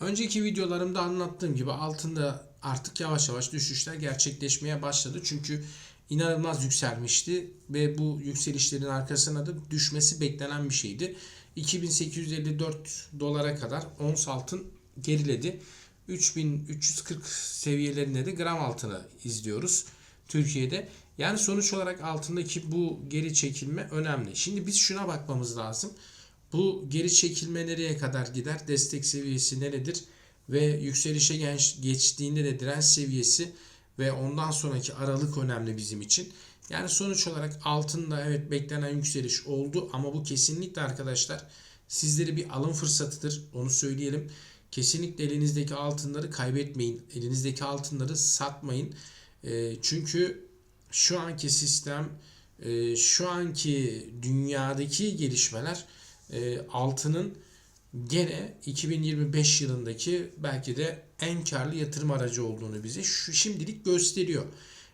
Önceki videolarımda anlattığım gibi altında artık yavaş yavaş düşüşler gerçekleşmeye başladı. Çünkü inanılmaz yükselmişti ve bu yükselişlerin arkasına da düşmesi beklenen bir şeydi. 2854 dolara kadar ons altın geriledi. 3340 seviyelerinde de gram altını izliyoruz Türkiye'de. Yani sonuç olarak altındaki bu geri çekilme önemli. Şimdi biz şuna bakmamız lazım. Bu geri çekilme nereye kadar gider? Destek seviyesi neredir? Ve yükselişe geç, geçtiğinde de direnç seviyesi ve ondan sonraki aralık önemli bizim için. Yani sonuç olarak altında evet beklenen yükseliş oldu ama bu kesinlikle arkadaşlar sizlere bir alım fırsatıdır. Onu söyleyelim. Kesinlikle elinizdeki altınları kaybetmeyin. Elinizdeki altınları satmayın. E, çünkü şu anki sistem, e, şu anki dünyadaki gelişmeler e, altının gene 2025 yılındaki belki de en karlı yatırım aracı olduğunu bize şu şimdilik gösteriyor.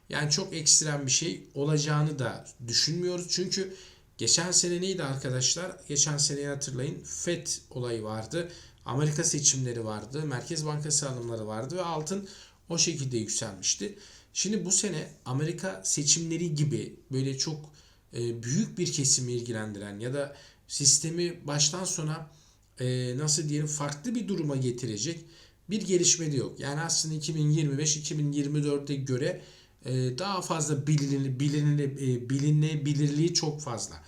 Yani çok ekstrem bir şey olacağını da düşünmüyoruz. Çünkü geçen sene neydi arkadaşlar? Geçen seneyi hatırlayın. FED olayı vardı. Amerika seçimleri vardı. Merkez Bankası alımları vardı ve altın o şekilde yükselmişti. Şimdi bu sene Amerika seçimleri gibi böyle çok e, büyük bir kesimi ilgilendiren ya da sistemi baştan sona e, nasıl diyelim farklı bir duruma getirecek bir gelişme de yok. Yani aslında 2025-2024'e göre e, daha fazla bilinili, bilinili, e, bilinebilirliği çok fazla.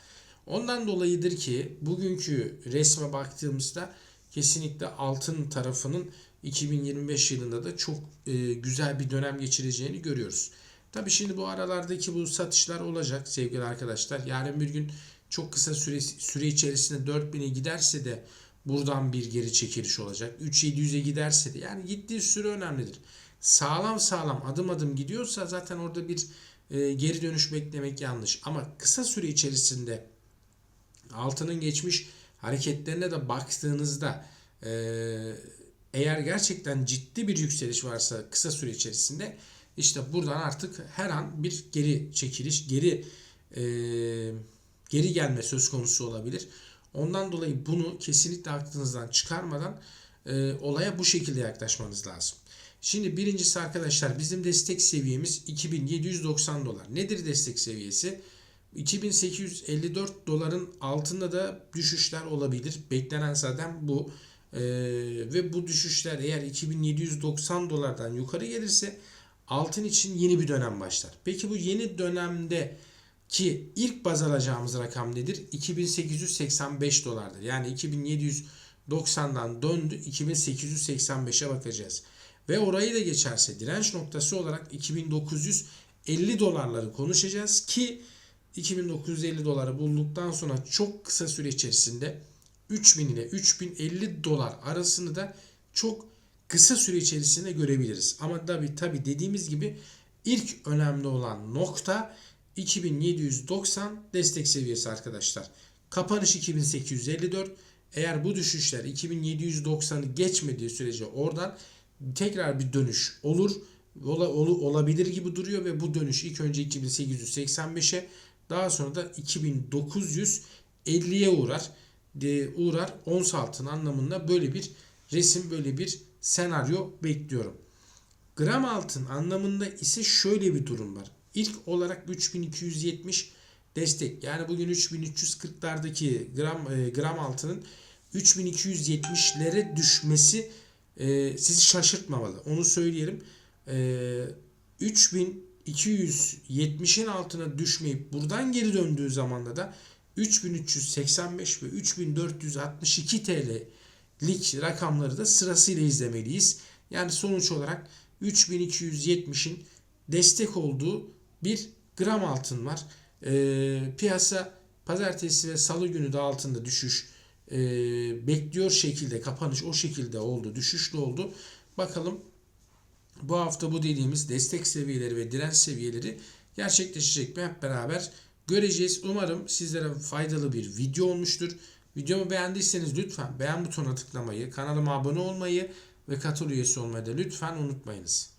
Ondan dolayıdır ki bugünkü resme baktığımızda kesinlikle altın tarafının 2025 yılında da çok e, güzel bir dönem geçireceğini görüyoruz. Tabi şimdi bu aralardaki bu satışlar olacak sevgili arkadaşlar. Yarın bir gün çok kısa süre, süre içerisinde 4000'e giderse de buradan bir geri çekiliş olacak. 3700'e giderse de yani gittiği süre önemlidir. Sağlam sağlam adım adım gidiyorsa zaten orada bir e, geri dönüş beklemek yanlış. Ama kısa süre içerisinde altının geçmiş hareketlerine de baktığınızda e, eğer gerçekten ciddi bir yükseliş varsa kısa süre içerisinde işte buradan artık her an bir geri çekiliş, geri e, geri gelme söz konusu olabilir. Ondan dolayı bunu kesinlikle aklınızdan çıkarmadan e, olaya bu şekilde yaklaşmanız lazım. Şimdi birincisi arkadaşlar bizim destek seviyemiz 2790 dolar. Nedir destek seviyesi? 2854 doların altında da düşüşler olabilir. Beklenen zaten bu. Ee, ve bu düşüşler eğer 2790 dolardan yukarı gelirse altın için yeni bir dönem başlar. Peki bu yeni dönemde ki ilk baz alacağımız rakam nedir? 2885 dolardır. Yani 2790'dan döndü 2885'e bakacağız. Ve orayı da geçerse direnç noktası olarak 2950 dolarları konuşacağız ki 2950 doları bulduktan sonra çok kısa süre içerisinde 3000 ile 3050 dolar arasını da çok kısa süre içerisinde görebiliriz. Ama tabi tabi dediğimiz gibi ilk önemli olan nokta 2790 destek seviyesi arkadaşlar. Kapanış 2854. Eğer bu düşüşler 2790'ı geçmediği sürece oradan tekrar bir dönüş olur. Ola, ol, olabilir gibi duruyor ve bu dönüş ilk önce 2885'e daha sonra da 2950'ye uğrar. De, uğrar ons altın anlamında böyle bir resim böyle bir senaryo bekliyorum. Gram altın anlamında ise şöyle bir durum var. İlk olarak 3270 destek. Yani bugün 3340'lardaki gram e, gram altının 3270'lere düşmesi e, sizi şaşırtmamalı. Onu söyleyelim. E, 3270'in altına düşmeyip buradan geri döndüğü zamanda da 3385 ve 3462 TL'lik rakamları da sırasıyla izlemeliyiz. Yani sonuç olarak 3270'in destek olduğu bir gram altın var. E, piyasa pazartesi ve salı günü de altında düşüş e, bekliyor şekilde kapanış o şekilde oldu. Düşüşlü oldu. Bakalım bu hafta bu dediğimiz destek seviyeleri ve direnç seviyeleri gerçekleşecek mi hep beraber göreceğiz. Umarım sizlere faydalı bir video olmuştur. Videomu beğendiyseniz lütfen beğen butonuna tıklamayı, kanalıma abone olmayı ve katıl üyesi olmayı da lütfen unutmayınız.